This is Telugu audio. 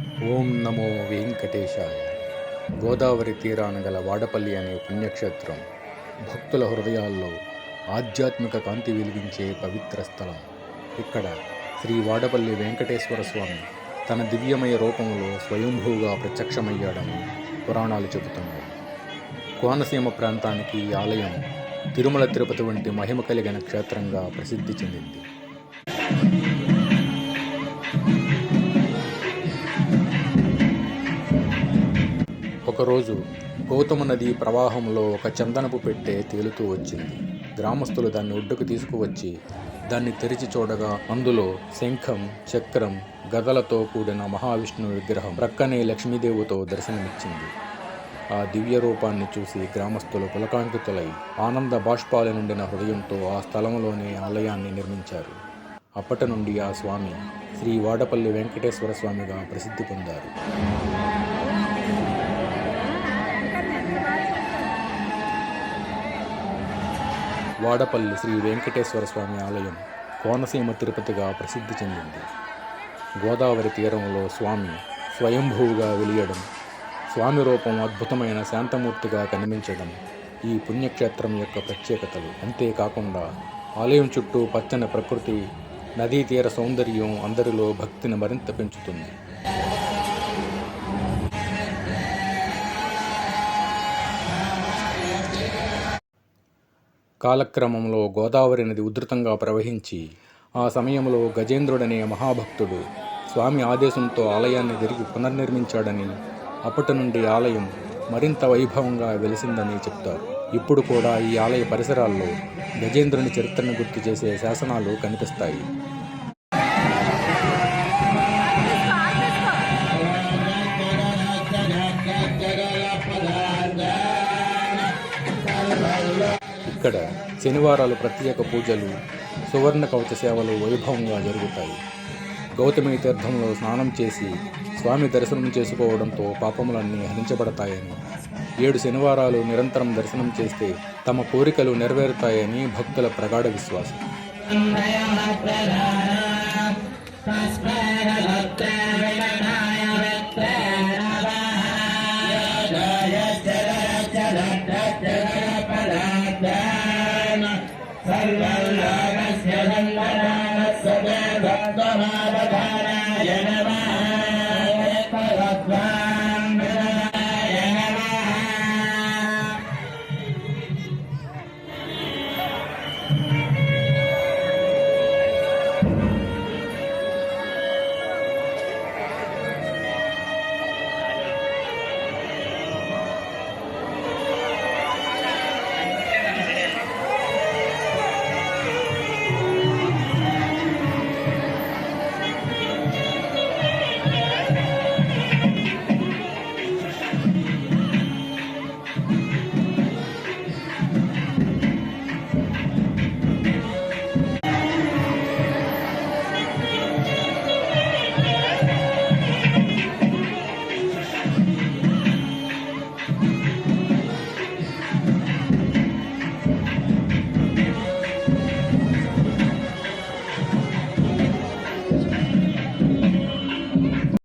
ఓం నమో వెంకటేశాయ. గోదావరి తీరాన గల వాడపల్లి అనే పుణ్యక్షేత్రం భక్తుల హృదయాల్లో ఆధ్యాత్మిక కాంతి వెలిగించే పవిత్ర స్థలం. ఇక్కడ శ్రీ వాడపల్లి వెంకటేశ్వర స్వామి తన దివ్యమయ రూపంలో స్వయంభూగా ప్రత్యక్షమయ్యాడని పురాణాలు చెబుతున్నాయి. కోనసీమ ప్రాంతానికి ఈ ఆలయం తిరుమల తిరుపతి వంటి మహిమ కలిగిన క్షేత్రంగా ప్రసిద్ధి చెందింది. ఒకరోజు గౌతమ నది ప్రవాహంలో ఒక చందనపు పెట్టె తేలుతూ వచ్చింది. గ్రామస్తులు దాన్ని ఒడ్డుకు తీసుకువచ్చి దాన్ని తెరిచి చూడగా అందులో శంఖం చక్రం గదలతో కూడిన మహావిష్ణువు విగ్రహం ప్రక్కనే లక్ష్మీదేవితో దర్శనమిచ్చింది. ఆ దివ్య రూపాన్ని చూసి గ్రామస్తులు పులకాంకితులై ఆనంద బాష్పాల నిండిన హృదయంతో ఆ స్థలంలోనే ఆలయాన్ని నిర్మించారు. అప్పటి నుండి ఆ స్వామి శ్రీ వాడపల్లి వెంకటేశ్వర స్వామిగా ప్రసిద్ధి పొందారు. వాడపల్లి శ్రీ వెంకటేశ్వర స్వామి ఆలయం కోనసీమ తిరుపతిగా ప్రసిద్ధి చెందింది. గోదావరి తీరంలో స్వామి స్వయంభూగా వెలియడం స్వామి రూపం అద్భుతమైన శాంతమూర్తిగా కనిపించడం ఈ పుణ్యక్షేత్రం యొక్క ప్రత్యేకతలు. అంతేకాకుండా ఆలయం చుట్టూ పచ్చని ప్రకృతి నదీ తీర సౌందర్యం అందరిలో భక్తిని మరింత పెంచుతుంది. కాలక్రమంలో గోదావరి నది ఉధృతంగా ప్రవహించి ఆ సమయంలో గజేంద్రుడనే మహాభక్తుడు స్వామి ఆదేశంతో ఆలయాన్ని తిరిగి పునర్నిర్మించాడని అప్పటి నుండి ఆలయం మరింత వైభవంగా వెలిసిందని చెప్తారు. ఇప్పుడు కూడా ఈ ఆలయ పరిసరాల్లో గజేంద్రుని చరిత్రను గుర్తు చేసే శాసనాలు కనిపిస్తాయి. ఇక్కడ శనివారాలు ప్రత్యేక పూజలు సువర్ణ కవచ సేవలు వైభవంగా జరుగుతాయి. గౌతమి తీర్థంలో స్నానం చేసి స్వామి దర్శనం చేసుకోవడంతో పాపములన్నీ హరించబడతాయని ఏడు శనివారాలు నిరంతరం దర్శనం చేస్తే తమ కోరికలు నెరవేరుతాయని భక్తుల ప్రగాఢ విశ్వాసం. Santa Mara Dhara